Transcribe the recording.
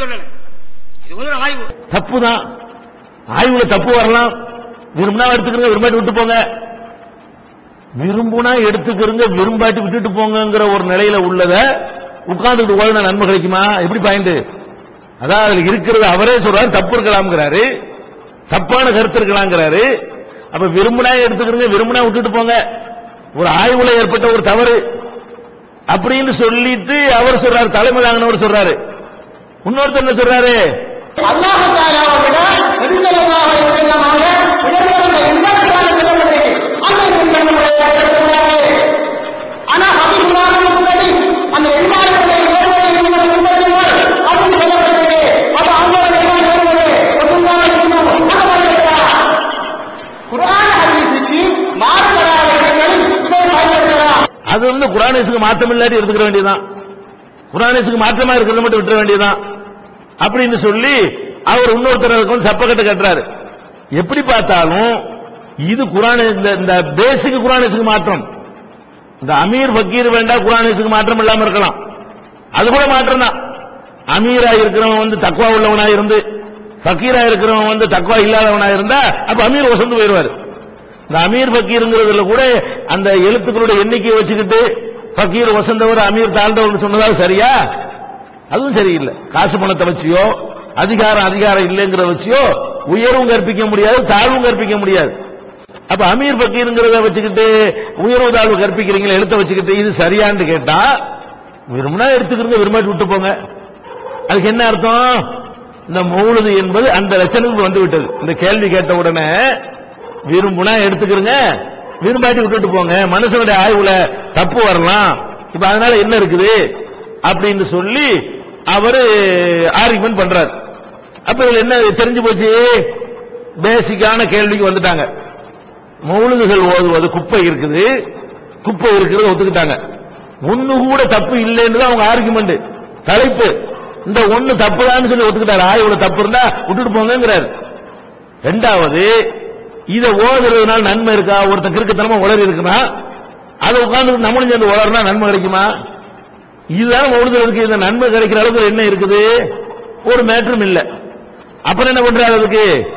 சொல்லல. இது ஒரு ஆய்வு. தப்பு தான் ஆய்வுல தப்பு வரலாம். விரும்பினா எடுத்துக்கிறங்க விரும்பாட்டி விட்டு போங்க. விரும்புனா எடுத்துக்கிறங்க விரும்பாட்டி விட்டுட்டு போங்கங்கிற ஒரு நிலையில உள்ளத உட்கார்ந்துட்டு ஓடின நன்மை கிடைக்குமா? எப்படி பாயிண்ட் அதான் அதுல இருக்கிறது அவரே சொல்றாரு தப்பு இருக்கலாம்ங்கிறாரு. தப்பான கருத்து இருக்கலாம்ங்கிறாரு. அப்ப விரும்பினா எடுத்துக்கிறங்க விரும்பினா விட்டுட்டு போங்க. ஒரு ஆய்வுல ஏற்பட்ட ஒரு தவறு. அப்படின்னு சொல்லிட்டு அவர் சொல்றாரு தலைமை தாங்கினவர் சொல்றாரு. இன்னொருத்தர் என்ன சொல்றாரு? அது வந்து குரானேசுக்கு மாற்றம் இல்லாட்டி எடுத்துக்க வேண்டியதுதான். குரானேசுக்கு மாற்றமா இருக்கிறத மட்டும் விட்டுற வேண்டியதுதான். அப்படின்னு சொல்லி அவர் இன்னொருத்தருக்கு வந்து சப்பக்கட்டு கட்டுறாரு. எப்படி பார்த்தாலும் இது குரான் இந்த இந்த பேசிக் குரானிசுக்கு மாற்றம். இந்த அமீர் ஃபக்கீர் வேண்டாம் குரானிசுக்கு மாற்றம் இல்லாம இருக்கலாம். அது கூட மாற்றம் தான். அமீரா இருக்கிறவன் வந்து தக்குவா உள்ளவனா இருந்து ஃபக்கீரா இருக்கிறவன் வந்து தக்குவா இல்லாதவனா இருந்தா அப்ப அமீர் வசந்து போயிடுவாரு. இந்த அமீர் ஃபக்கீருங்கிறதுல கூட அந்த எழுத்துக்களுடைய எண்ணிக்கையை வச்சுக்கிட்டு ஃபக்கீர் வசந்தவர் அமீர் தாழ்ந்தவர் சொன்னதா சரியா? அதுவும் சரியில்லை. காசு பணத்தை வச்சியோ அதிகாரம் அதிகாரம் இல்லைங்கிறத வச்சியோ உயர்வும் கற்பிக்க முடியாது தாழ்வும் கற்பிக்க முடியாது. அப்ப அமீர் பக்கீருங்கிறத வச்சுக்கிட்டு உயர்வு தாழ்வு கற்பிக்கிறீங்களா எழுத்த வச்சுக்கிட்டு இது சரியான்னு கேட்டா விரும்பினா எடுத்துக்கிறீங்க விரும்பாட்டி விட்டு போங்க. அதுக்கு என்ன அர்த்தம்? இந்த மௌலுது என்பது அந்த லட்சணத்துக்கு வந்து விட்டது. இந்த கேள்வி கேட்ட உடனே விரும்புனா எடுத்துக்கிறங்க விரும்பாட்டி விட்டுட்டு போங்க. மனுஷனுடைய ஆய்வுல தப்பு வரலாம். இப்ப அதனால என்ன இருக்குது? அப்படின்னு சொல்லி அவரு ஆர்குமெண்ட் பண்றாரு. அப்ப இதுல என்ன தெரிஞ்சு போச்சு? பேசிக்கான கேள்விக்கு வந்துட்டாங்க. மௌலுதுகள் ஓதுவது குப்பை இருக்குது. குப்பை இருக்கிறது ஒத்துக்கிட்டாங்க. ஒண்ணு கூட தப்பு இல்லைன்னு தான் அவங்க ஆர்குமெண்ட் தலைப்பு. இந்த ஒண்ணு தப்புதான்னு சொல்லி ஒத்துக்கிட்டாரு? ஆய்வுல தப்பு இருந்தா விட்டுட்டு போங்கிறாரு ரெண்டாவது இதை ஓதுறதுனால நன்மை இருக்கா? ஒருத்தன் கிறுக்குத்தனமா உளறி இருக்குன்னா அதை உட்காந்து நம்மளும் சேர்ந்து உளறினா நன்மை கிடைக்குமா? இதுதான் ஓடுறதுக்கு இந்த நன்மை கிடைக்கிற அளவுக்கு என்ன இருக்குது? ஒரு மேட்டரும் இல்லை. அப்புறம் என்ன பண்றாரு அதுக்கு?